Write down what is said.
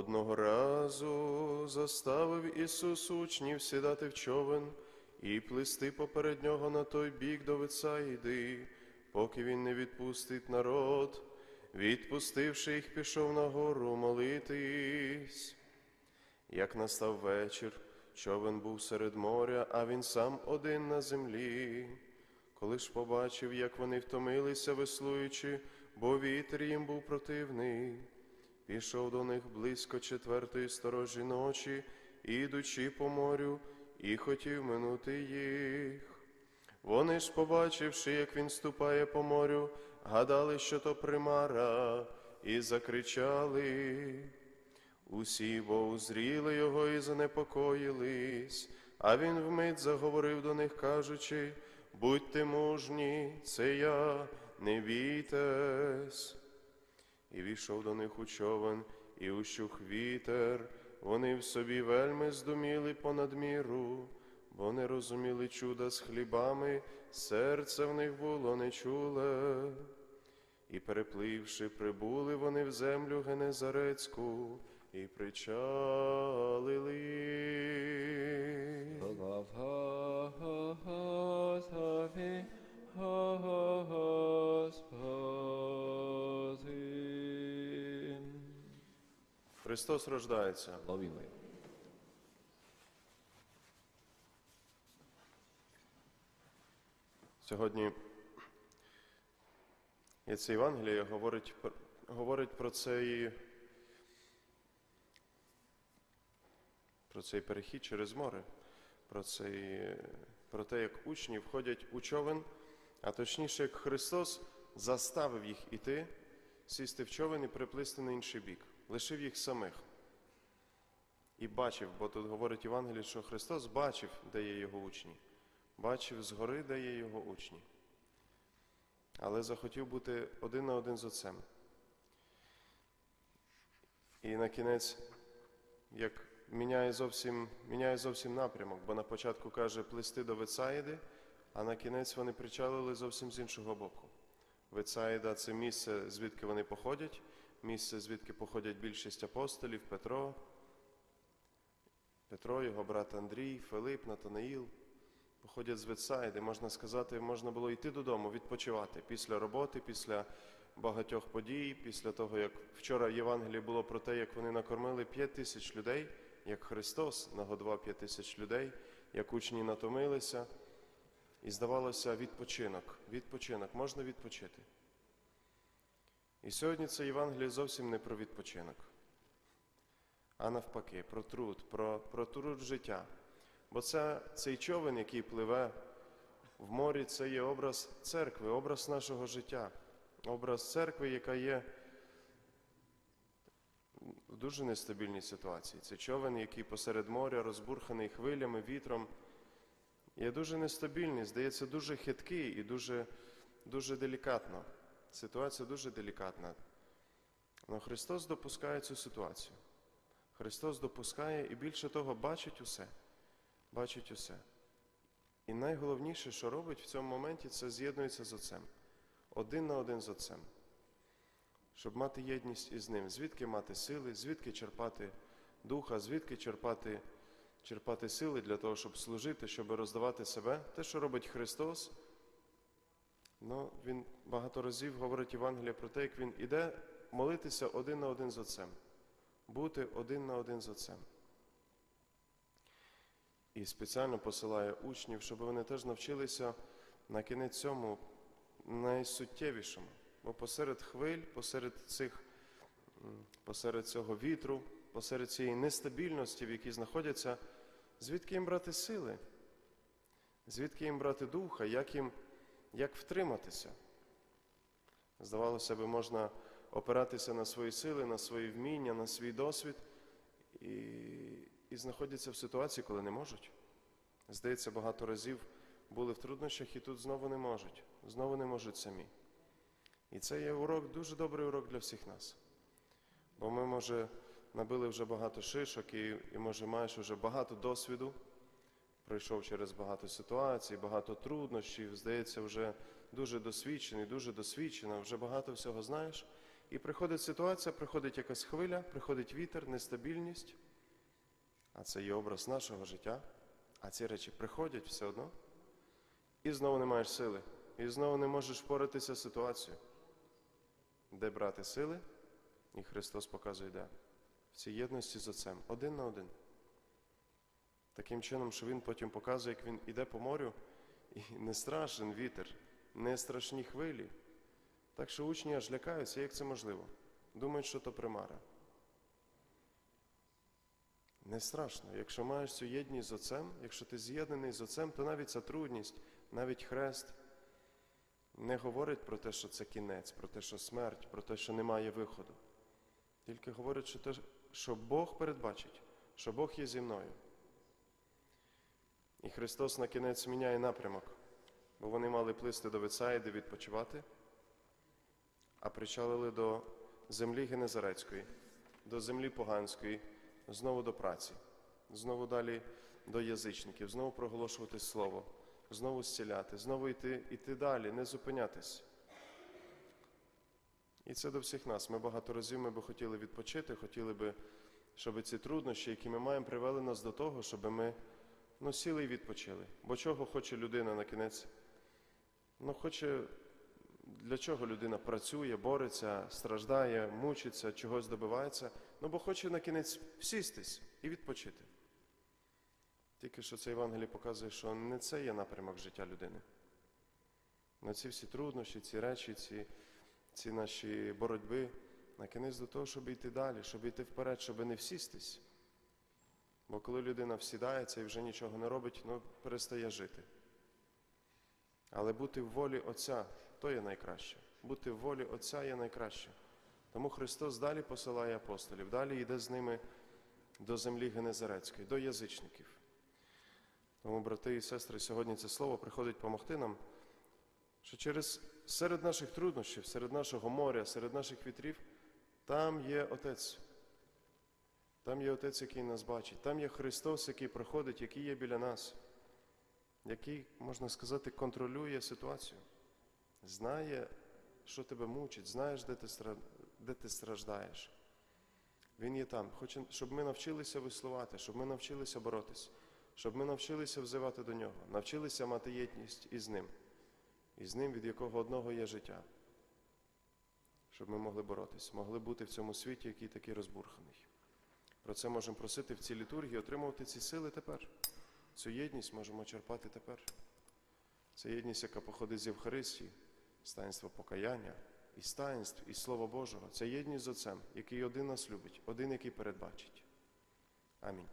Одного разу заставив Ісус учнів сідати в човен і плисти поперед нього на той бік до Вицаїди, поки він не відпустить народ. Відпустивши їх, пішов на гору молитись. Як настав вечір, човен був серед моря, а він сам один на землі. Коли ж побачив, як вони втомилися, веслуючи, бо вітер їм був противний, пішов до них близько четвертої сторожі ночі, ідучи по морю, і хотів минути їх. Вони ж, побачивши, як він ступає по морю, гадали, що то примара, і закричали. Усі бо узріли його і занепокоїлись, а він вмить заговорив до них, кажучи, будьте мужні, це я, не бійтесь. І війшов до них у човен, і ущух вітер, вони в собі вельми здуміли понад міру, бо не розуміли чуда з хлібами, серце в них було нечуле. І перепливши, прибули вони в землю Генезарецьку і причалили. Господи. Христос рождається. Ловіли. Сьогодні і це Євангеліє говорить, говорить про цей, про цей перехід через море, про, цей, про те, як учні входять у човен, а точніше, як Христос заставив їх іти, сісти в човен і приплисти на інший бік, лишив їх самих. І бачив, бо тут говорить Євангеліє, що Христос бачив, де є його учні, бачив згори, де є його учні але захотів бути один на один з отцем. І на кінець, як міняє зовсім, міняє зовсім напрямок, бо на початку каже плисти до Вецаїди, а на кінець вони причалили зовсім з іншого боку. Вецаїда це місце, звідки вони походять, місце, звідки походять більшість апостолів, Петро, Петро, його брат Андрій, Филип, Натанаїл походять з Ветсайди, можна сказати, можна було йти додому, відпочивати після роботи, після багатьох подій, після того, як вчора в Євангелії було про те, як вони накормили 5 тисяч людей, як Христос нагодував 5 тисяч людей, як учні натомилися. І здавалося, відпочинок, відпочинок, можна відпочити. І сьогодні це Євангеліє зовсім не про відпочинок, а навпаки, про труд, про, про труд життя. Бо це, цей човен, який пливе в морі, це є образ церкви, образ нашого життя, образ церкви, яка є в дуже нестабільній ситуації. Це човен, який посеред моря, розбурханий хвилями, вітром, є дуже нестабільний, здається, дуже хиткий і дуже, дуже делікатно. Ситуація дуже делікатна. Але Христос допускає цю ситуацію. Христос допускає і більше того бачить усе бачить усе. І найголовніше, що робить в цьому моменті, це з'єднується з Отцем. Один на один з Отцем. Щоб мати єдність із ним. Звідки мати сили, звідки черпати духа, звідки черпати, черпати сили для того, щоб служити, щоб роздавати себе. Те, що робить Христос. Ну, Він багато разів говорить Євангелія про те, як Він іде молитися один на один з Отцем. Бути один на один з Отцем. І спеціально посилає учнів, щоб вони теж навчилися на кінець цьому найсуттєвішому. Бо посеред хвиль, посеред цих, посеред цього вітру, посеред цієї нестабільності, в якій знаходяться, звідки їм брати сили? Звідки їм брати духа, як їм як втриматися? Здавалося би, можна опиратися на свої сили, на свої вміння, на свій досвід. І, і знаходяться в ситуації, коли не можуть. Здається, багато разів були в труднощах і тут знову не можуть, знову не можуть самі. І це є урок, дуже добрий урок для всіх нас. Бо ми, може, набили вже багато шишок і, і може, маєш вже багато досвіду, пройшов через багато ситуацій, багато труднощів, здається, вже дуже досвідчений, дуже досвідчена, вже багато всього знаєш. І приходить ситуація, приходить якась хвиля, приходить вітер, нестабільність. А це є образ нашого життя. А ці речі приходять все одно. І знову не маєш сили. І знову не можеш впоратися з ситуацією. Де брати сили? І Христос показує, де. В цій єдності з Отцем. Один на один. Таким чином, що Він потім показує, як він іде по морю, і не страшен вітер, не страшні хвилі. Так що учні аж лякаються, як це можливо. Думають, що то примара. Не страшно. Якщо маєш цю єдність з Отцем, якщо ти з'єднаний з Отцем, то навіть ця трудність, навіть хрест не говорить про те, що це кінець, про те, що смерть, про те, що немає виходу. Тільки говорить, що, те, що Бог передбачить, що Бог є зі мною. І Христос на кінець міняє напрямок, бо вони мали плисти до Вицаїди відпочивати, а причалили до землі Генезарецької, до землі поганської, знову до праці, знову далі до язичників, знову проголошувати слово, знову зціляти, знову йти, йти далі, не зупинятись. І це до всіх нас. Ми багато разів ми би хотіли відпочити, хотіли би, щоб ці труднощі, які ми маємо, привели нас до того, щоб ми ну, сіли і відпочили. Бо чого хоче людина на кінець? Ну, хоче, для чого людина працює, бореться, страждає, мучиться, чогось добивається. Ну, бо хоче на кінець всістись і відпочити. Тільки що це Євангеліє показує, що не це є напрямок життя людини. На ці всі труднощі, ці речі, ці, ці наші боротьби, на кінець до того, щоб йти далі, щоб йти вперед, щоб не всістись. Бо коли людина всідається і вже нічого не робить, ну перестає жити. Але бути в волі Отця то є найкраще. Бути в волі Отця є найкраще. Тому Христос далі посилає апостолів, далі йде з ними до землі Генезарецької, до язичників. Тому, брати і сестри, сьогодні це слово приходить допомогти нам, що через серед наших труднощів, серед нашого моря, серед наших вітрів, там є Отець. Там є Отець, який нас бачить, там є Христос, який проходить, який є біля нас, який, можна сказати, контролює ситуацію, знає, що тебе мучить, знаєш, де ти, де ти страждаєш. Він є там, хоче, щоб ми навчилися висловати, щоб ми навчилися боротися, щоб ми навчилися взивати до нього, навчилися мати єдність із ним, і з ним, від якого одного є життя, щоб ми могли боротися, могли бути в цьому світі, який такий розбурханий. Про це можемо просити в цій літургії, отримувати ці сили тепер. Цю єдність можемо черпати тепер. Це єдність, яка походить з Євхаристії, з покаяння, і таїнств, і Слова Божого. Це єдність з Отцем, який один нас любить, один, який передбачить. Амінь.